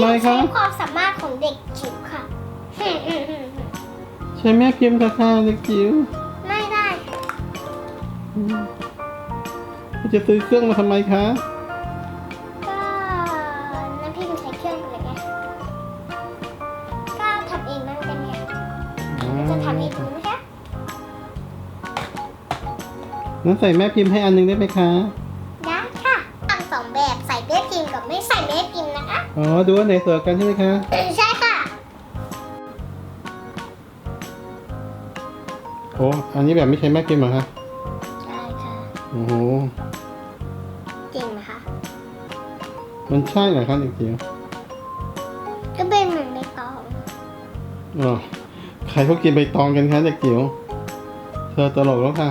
ไมคะใช้ความสามารถของเด็กจิ๋วค่ะ ใช้แม่พิมพ์ค่ะค่ะเด็กจิ๋วไม่ได้อืมจะซื้อเครื่องมาทำไมคะ ก็น้ำพี่มันใช้เครื่องไปเลยไงก็ทำเองบ้างกันเนี่ยจะทำเองดูนะคะนั้นใส่แม่พิมพ์ให้อันหนึงได้ไหมคะได้ค่ะ ไม่ใส่แม่พิมพ์นะคะ อ๋อ ดูว่าไหนสวยกันใช่ไหมคะ ใช่ค่ะ โอ้ อันนี้แบบไม่ใช้แม่พิมพ์เหรอคะใช่ค่ะ โอ้โห จริงนะคะ มันใช่เหรอคะเด็กจิ๋วก็เป็นเหมือนใบตองอ๋อใครเขากินใบตองกันคะเด็กจิ๋วเธอตลกแล้วค่ะ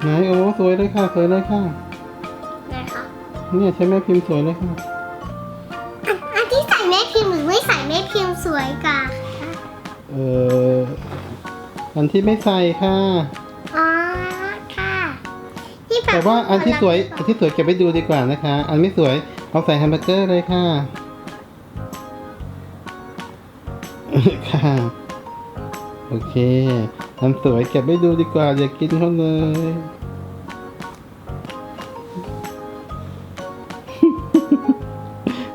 ไหนโอ้สวยเลยค่ะ สวยเลยค่ะนะคะเนี่ยใช้แม่พิมพ์สวยเลยค่ะอันอันที่ใส่แม่พิมพ์หรือไม่ใส่แม่พิมพ์สวยกว่าเอ่ออันที่ไม่ใส่ค่ะ อ๋อค่ะที่บบแต่ว่าอันที่สวยอันที่สวยเก็บไว้ดูดีกว่านะคะ อันไม่สวยเอาใส่แฮมเบอร์เกอร์เลยค่ะ ค่ะ โอเคอันสวยเก็บไว้ดูดีกว่าอย่ากินเขาเลย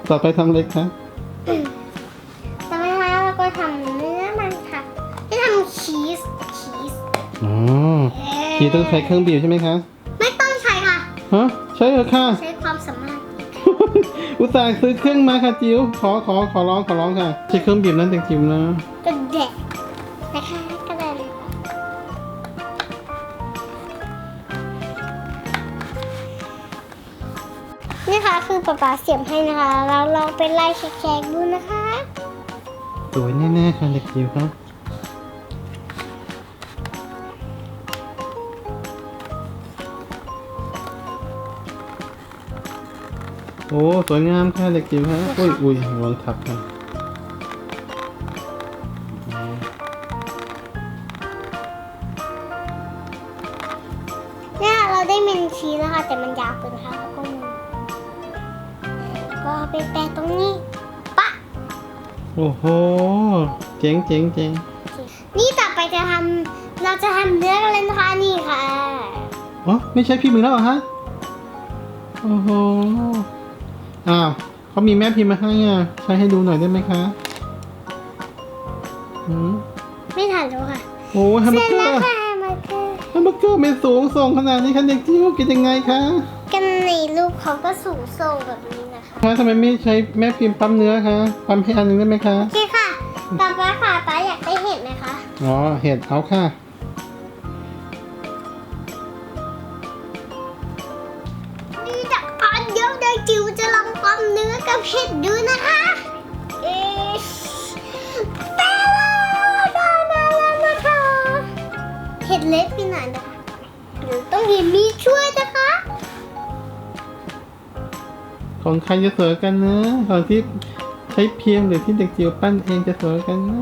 ต่อไปทำเลยค่ะจะไม่ให้แล้วก็ทำเนื้อมันค่ะจะทำชีส ชีสอ๋อทีต้องใช้เครื่องบีบใช่ไหมคะ ไม่ต้องใช้ค่ะ ฮะ ใช่เหรอค่ะ ใช้ความสามารถ อุตส่าห์ซื้อเครื่องมาค่ะจิ๋วขอขอขอร้องขอร้องค่ะ ใช้เครื่องบีบนั่นเด็กจิ๋วนะกระเดะนะคะ นี่ค่ะคือป๊าป๊าเสียมให้นะคะ เราลองไปไล่แชกๆดูนะคะสวยแน่ๆค่ะเด็กจิ๋วครับโอ้สวยงามค่ะเด็กจิ๋วครับอุ้ยอุ้ยระวังทับค่ะเนี่ยเราได้เมนชีสแล้วค่ะแต่มันยาวเกินค่ะแล้วก็มันก็ ไปแปะตรงนี้ปะโอ้โห เจ๋งเจ๋งเจ๋งนี่ต่อไปจะทำเราจะทำเนื้อกันเลยนะคะนี่ค่ะอ๋อไม่ใช่พิมพ์อีกแล้วเหรอฮะโอ้โหอ้าวเขามีแม่พิมพ์มาให้อะใช้ให้ดูหน่อยได้ไหมคะอืมไม่ทันแล้วค่ะโอ้แฮมเสเบอร็ร์จเกอร์แล้วค่ะมาเกอร์แฮมเบอร์เกอร์ไม่สูงส่งขนาดนี้คะเด็กจิ๋วกินยังไงคะกันในรูปเขาก็สูงส่งแบบนี้ นะคะคะทำไมไม่ใช้แม่พิมพ์ปั๊มเนื้อคะปั๊มให้อันหนึงได้ไหมคะโอเคค่ะต่อไปค่ะป้าอยากได้เห็ดไหมคะอ๋อเห็ดเอาค่ะนี่จะอ่อนเดี๋ยวเด็กจิ๋วจะลองความเนื้อกับเห็ดดูนะคะเอ๊ะแต่แล้วได้มาแล้วนะคะเห็ดเล็กไปหน่อยนะคะหรือต้องมีมีด ของใครจะสวยกันนะของที่ใช้เพียงหรือที่เด็กจิ๋วปั้นเองจะสวยกันนะ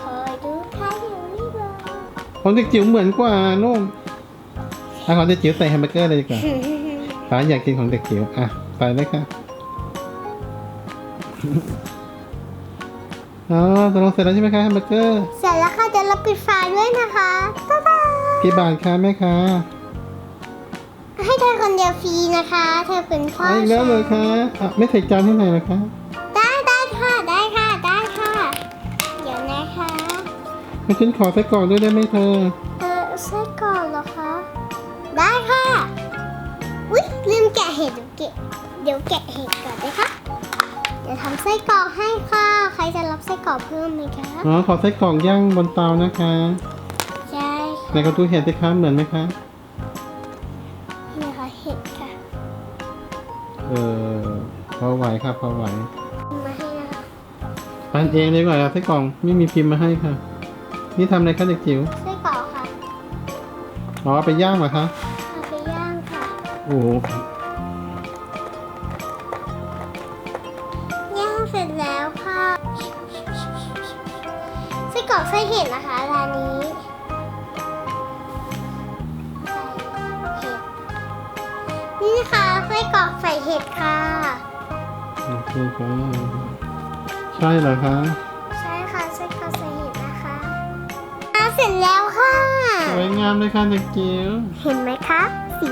คอยดูค่ะเดี๋ยวนี้เลยของเด็กจิ๋วเหมือนกว่านุ่มอะของเด็กจิ๋วใส่แฮมเบอร์เกอร์เลยดีกว่าป้าอยากกินของเด็กจิ๋วอะใส่เลยค่ะอ๋อตกลงเสร็จแล้วใช่ไหมคะแฮมเบอร์เกอร์เสร็จแล้วค่ะเดี๋ยวเราปิดฝาด้วยนะคะบ๊ายบายกี่บาทคะแม่คะให้เธ อคนเดียวฟรีนะคะเธอเป็นพ่อเอาอีกแล้วเลยคะอะไม่ใส่จานที่ไหนเหรอคะได้ได้ค่ะได้ค่ะได้ค่ะ เดี๋ยวนะคะไม่ฉันขอใส่กรอกด้วยได้ไหมเธอ เออไส้กรอกเหรอคะได้ค่ะอุ๊ยลืมแกะเห็ดเดี๋ยวแกะเดี๋ยวแกะเห็ดก่อนนะคะเดี๋ยวทำไส้กรอกให้ค่ะ ใครจะรับไส้กรอกเพิ่มไหมคะอ๋อขอใส่กรอกย่างบนเตานะคะ ใช่ ในกระทู้เห็ดสิคะเหมือนไหมคะ อพอไหวครับพอไหวมาให้นะคะปั้นเองเลยก่อนครับไส้กรองไม่มีพิมพ์มาให้ค่ะ นี่ทำอะไรคะเด็กจิ๋วไส้กรองค่ะอ๋อไปย่างเหรอคะเอาไปย่างค่ะโอ้โย่างเสร็จแล้วค่ะไส้กรอกไส้เห็ดนะคะร้านนี้ใส่เห็ดนี่ค่ะ กรอกใส่เห็ดค่ะ โอเคค่ะใช่เหรอคะใช่ค่ะไส้กรอกใส่เห็ดนะคะอะเสร็จแล้วค่ะ สวยงามเลยค่ะเด็กจิ๋วเห็นไหมคะ สี